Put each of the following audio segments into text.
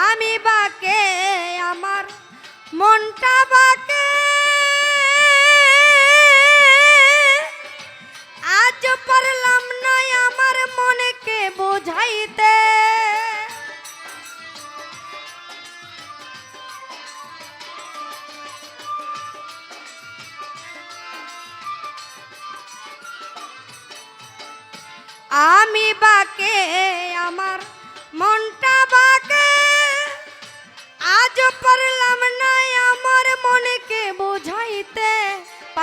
আমি বাকে আমার মনটা বাকে। আজ পারলাম না আমার মনকে বোঝাইতে। আমি বাকে আমার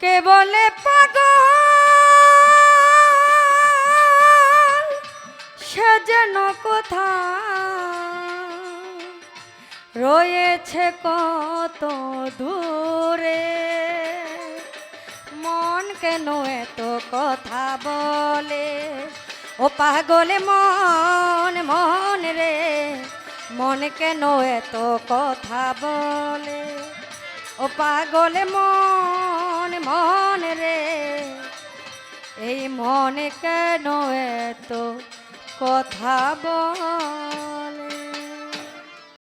কে বলে পাগল? সে যেন কোথা রয়েছে কত দূরে? মন কেন এত কথা বলে? ও পাগলে মন মন রে। মন কেন এত কথা বলে? ও পাগলে মন মন রে। এই মনে কেন এত কথা বলে?